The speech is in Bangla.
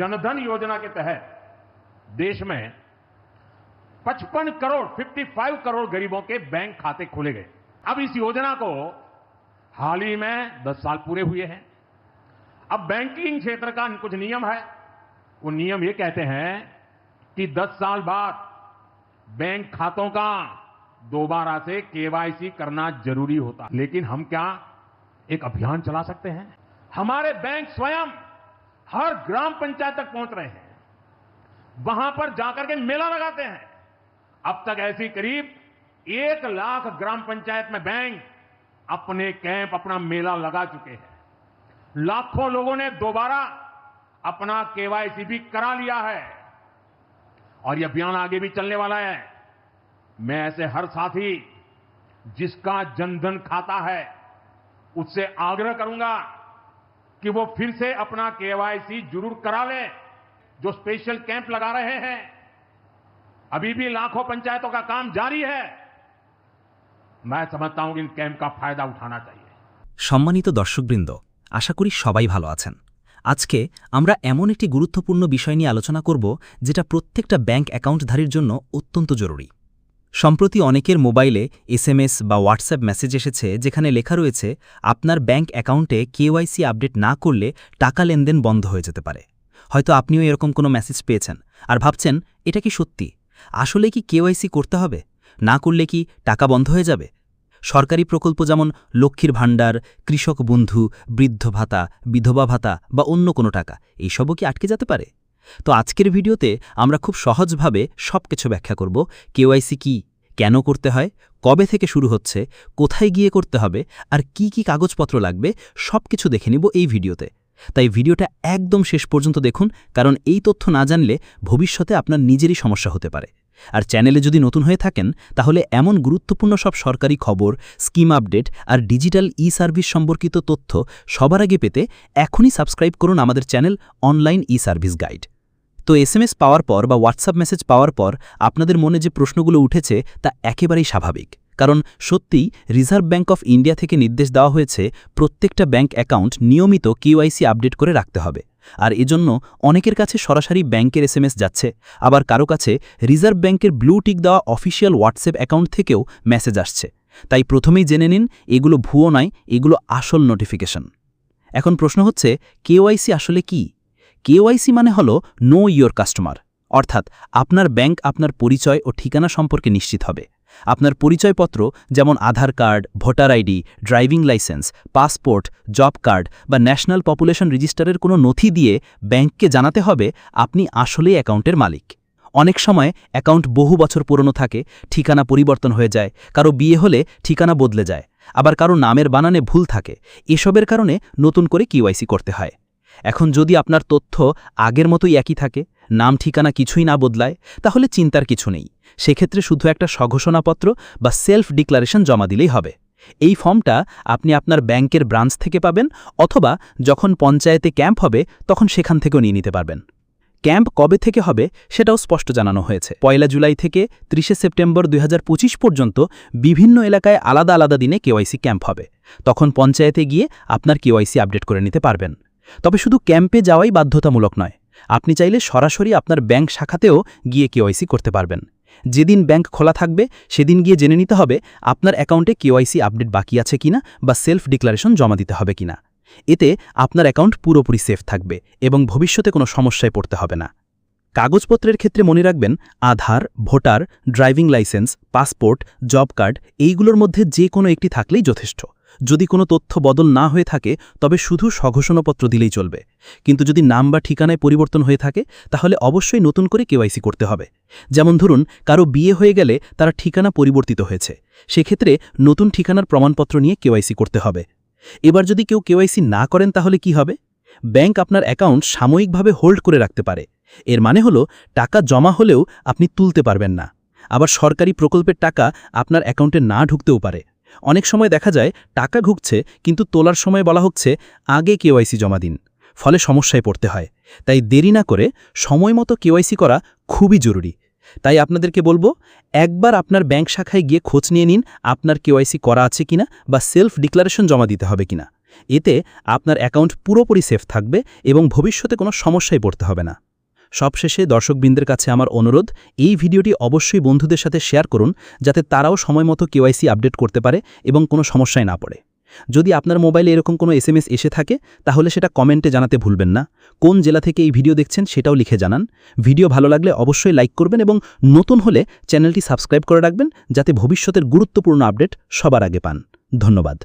जनधन योजना के तहत देश में 55 करोड़ 55 करोड़ गरीबों के बैंक खाते खोले गए। अब इस योजना को हाल ही में 10 साल पूरे हुए हैं। अब बैंकिंग क्षेत्र का कुछ नियम है। वो नियम ये कहते हैं कि 10 साल बाद बैंक खातों का दोबारा से केवाईसी करना ज़रूरी होता। लेकिन हम क्या एक अभियान चला सकते हैं? हमारे बैंक स्वयं हर ग्राम पंचायत तक पहुँच रहे हैं। वहाँ पर जाकर के मेला लगाते हैं। अब तक ऐसी करीब एक लाख ग्राम पंचायत में बैंक अपने कैंप, अपना मेला लगा चुके हैं। लाखों लोगों ने दोबारा अपना केवाईसी भी करा लिया है। और यह अभियान आगे भी चलने वाला है। मैं ऐसे हर साथी जिसका जनधन खाता है, उससे आग्रह करूँगा कि वो फिर से अपना केवाईसी जरूर करा ले जो स्पेशल कैंप लगा रहे हैं अभी भी लाखों पंचायतों का काम जारी है मैं समझता हूं कि इन कैंप का फायदा उठाना चाहिए সম্মানিত দর্শকবৃন্দ আশা করি সবাই ভালো আছেন আজকে আমরা এমন একটি গুরুত্বপূর্ণ বিষয় নিয়ে আলোচনা করব যেটা প্রত্যেকটা ব্যাংক অ্যাকাউন্টধারীর জন্য অত্যন্ত জরুরি সম্প্রতি অনেকের মোবাইলে এসএমএস বা হোয়াটসঅ্যাপ মেসেজ এসেছে যেখানে লেখা রয়েছে, আপনার ব্যাঙ্ক অ্যাকাউন্টে কেওয়াইসি আপডেট না করলে টাকা লেনদেন বন্ধ হয়ে যেতে পারে। হয়তো আপনিও এরকম কোনো মেসেজ পেয়েছেন আর ভাবছেন, এটা কি সত্যি? আসলে কি কেওয়াইসি করতে হবে? না করলে কি টাকা বন্ধ হয়ে যাবে? সরকারি প্রকল্প যেমন লক্ষ্মীর ভাণ্ডার, কৃষক বন্ধু, বৃদ্ধ ভাতা, বিধবা ভাতা বা অন্য কোনো টাকা, এইসবও কি আটকে যেতে পারে? তো আজকের ভিডিওতে আমরা খুব সহজভাবে সব কিছু ব্যাখ্যা করব। কেওয়াইসি কি কেন করতে হয়? কবে থেকে শুরু হচ্ছে? কোথায় গিয়ে করতে হবে? আর কি কি কাগজপত্র লাগবে? সব কিছু দেখে নিব এই ভিডিওতে। তাই ভিডিওটা একদম শেষ পর্যন্ত দেখুন, কারণ এই তথ্য না জানলে ভবিষ্যতে আপনার নিজেরই সমস্যা হতে পারে। আর চ্যানেলে যদি নতুন হয়ে থাকেন, তাহলে এমন গুরুত্বপূর্ণ সব সরকারি খবর, স্কিম আপডেট আর ডিজিটাল ই সার্ভিস সম্পর্কিত তথ্য সবার আগে পেতে এখনই সাবস্ক্রাইব করুন আমাদের channel online e service guide. তো এসএমএস পাওয়ার পর বা হোয়াটসঅ্যাপ মেসেজ পাওয়ার পর আপনাদের মনে যে প্রশ্নগুলো উঠেছে তা একেবারেই স্বাভাবিক। কারণ সত্যিই রিজার্ভ ব্যাঙ্ক অফ ইন্ডিয়া থেকে নির্দেশ দেওয়া হয়েছে প্রত্যেকটা ব্যাঙ্ক অ্যাকাউন্ট নিয়মিত কেওয়াইসি আপডেট করে রাখতে হবে। আর এজন্য অনেকের কাছে সরাসরি ব্যাংকের এসএমএস যাচ্ছে। আবার কারও কাছে রিজার্ভ ব্যাংকের ব্লু টিক দেওয়া অফিসিয়াল হোয়াটসঅ্যাপ অ্যাকাউন্ট থেকেও মেসেজ আসছে। তাই প্রথমেই জেনে নিন, এগুলো ভুয়ো নয়, এগুলো আসল নোটিফিকেশন এখন প্রশ্ন হচ্ছে, কেওয়াইসি আসলে কি? কেওয়াইসি মানে হল নো ইয়োর কাস্টমার অর্থাৎ আপনার ব্যাংক আপনার পরিচয় ও ঠিকানা সম্পর্কে নিশ্চিত হবে। আপনার পরিচয়পত্র যেমন Aadhaar card, voter ID, driving licence, passport, job card বা ন্যাশনাল পপুলেশন রেজিস্টারের কোনো নথি দিয়ে ব্যাংককে জানাতে হবে আপনি আসলেই অ্যাকাউন্টের মালিক। অনেক সময় অ্যাকাউন্ট বহু বছর পুরনো থাকে, ঠিকানা পরিবর্তন হয়ে যায়, কারও বিয়ে হলে ঠিকানা বদলে যায়, আবার কারও নামের বানানে ভুল থাকে। এসবের কারণে নতুন করে কিওয়াইসি করতে হয়। এখন যদি আপনার তথ্য আগের মতোই একই থাকে, নাম, ঠিকানা কিছুই না বদলায়, তাহলে চিন্তার কিছু নেই। সেক্ষেত্রে শুধু একটা সঘোষণাপত্র বা সেলফ ডিক্লারেশন জমা দিলেই হবে। এই ফর্মটা আপনি আপনার ব্যাংকের ব্রাঞ্চ থেকে পাবেন অথবা যখন পঞ্চায়েতে ক্যাম্প হবে, তখন সেখান থেকেও নিয়ে নিতে পারবেন। ক্যাম্প কবে থেকে হবে, সেটাও স্পষ্ট জানানো হয়েছে। পয়লা জুলাই থেকে ত্রিশে সেপ্টেম্বর দু হাজার পঁচিশ পর্যন্ত বিভিন্ন এলাকায় আলাদা আলাদা দিনে কেওয়াইসি ক্যাম্প হবে। তখন পঞ্চায়েতে গিয়ে আপনার কেওয়াইসি আপডেট করে নিতে পারবেন। তবে শুধু ক্যাম্পে যাওয়াই বাধ্যতামূলক নয়। আপনি চাইলে সরাসরি আপনার ব্যাংক শাখাতেও গিয়ে কেওয়াইসি করতে পারবেন। যেদিন ব্যাংক খোলা থাকবে, সেদিন গিয়ে জেনে নিতে হবে আপনার অ্যাকাউন্টে কেওয়াইসি আপডেট বাকি আছে কিনা বা সেলফ ডিক্লারেশন জমা দিতে হবে কিনা। এতে আপনার অ্যাকাউন্ট পুরোপুরি সেফ থাকবে এবং ভবিষ্যতে কোনো সমস্যায় পড়তে হবে না। কাগজপত্রের ক্ষেত্রে মনে রাখবেন, Aadhaar, voter, driving licence, passport, job card, এইগুলোর মধ্যে যে কোনো একটি থাকলেই যথেষ্ট। যদি কোনো তথ্য বদল না হয়ে থাকে, তবে শুধু সঘোষণাপত্র দিলেই চলবে। কিন্তু যদি নাম বা ঠিকানায় পরিবর্তন হয়ে থাকে, তাহলে অবশ্যই নতুন করে কেওয়াইসি করতে হবে। যেমন ধরুন, কারও বিয়ে হয়ে গেলে তার ঠিকানা পরিবর্তিত হয়েছে। সেক্ষেত্রে নতুন ঠিকানার প্রমাণপত্র নিয়ে কেওয়াইসি করতে হবে। এবার যদি কেউ কেওয়াইসি না করেন, তাহলে কি হবে? ব্যাংক আপনার অ্যাকাউন্ট সাময়িকভাবে হোল্ড করে রাখতে পারে। এর মানে হলো, টাকা জমা হলেও আপনি তুলতে পারবেন না। আবার সরকারি প্রকল্পের টাকা আপনার অ্যাকাউন্টে না ঢুকতেও পারে। অনেক সময় দেখা যায় টাকা ঢুকছে কিন্তু তোলার সময় বলা হচ্ছে, আগে কেওয়াইসি জমা দিন। ফলে সমস্যায় পড়তে হয়। তাই দেরি না করে সময় মতো কেওয়াইসি করা খুবই জরুরি। তাই আপনাদেরকে বলব, একবার আপনার ব্যাংক শাখায় গিয়ে খোঁজ নিয়ে নিন, আপনার কেওয়াইসি করা আছে কিনা বা সেলফ ডিক্লারেশন জমা দিতে হবে কিনা। এতে আপনার অ্যাকাউন্ট পুরোপুরি সেফ থাকবে এবং ভবিষ্যতে কোনো সমস্যায় পড়তে হবে না। সবশেষে দর্শকবৃন্দের কাছে আমার অনুরোধ, এই ভিডিওটি অবশ্যই বন্ধুদের সাথে শেয়ার করুন, যাতে তারাও সময়মতো কেওয়াইসি আপডেট করতে পারে এবং কোনো সমস্যায় না পড়ে। যদি আপনার মোবাইলে এরকম কোনো এসএমএস এসে থাকে, তাহলে সেটা কমেন্টে জানাতে ভুলবেন না। কোন জেলা থেকে এই ভিডিও দেখছেন সেটাও লিখে জানান। ভিডিও ভালো লাগলে অবশ্যই লাইক করবেন এবং নতুন হলে চ্যানেলটি সাবস্ক্রাইব করে রাখবেন, যাতে ভবিষ্যতের গুরুত্বপূর্ণ আপডেট সবার আগে পান। ধন্যবাদ।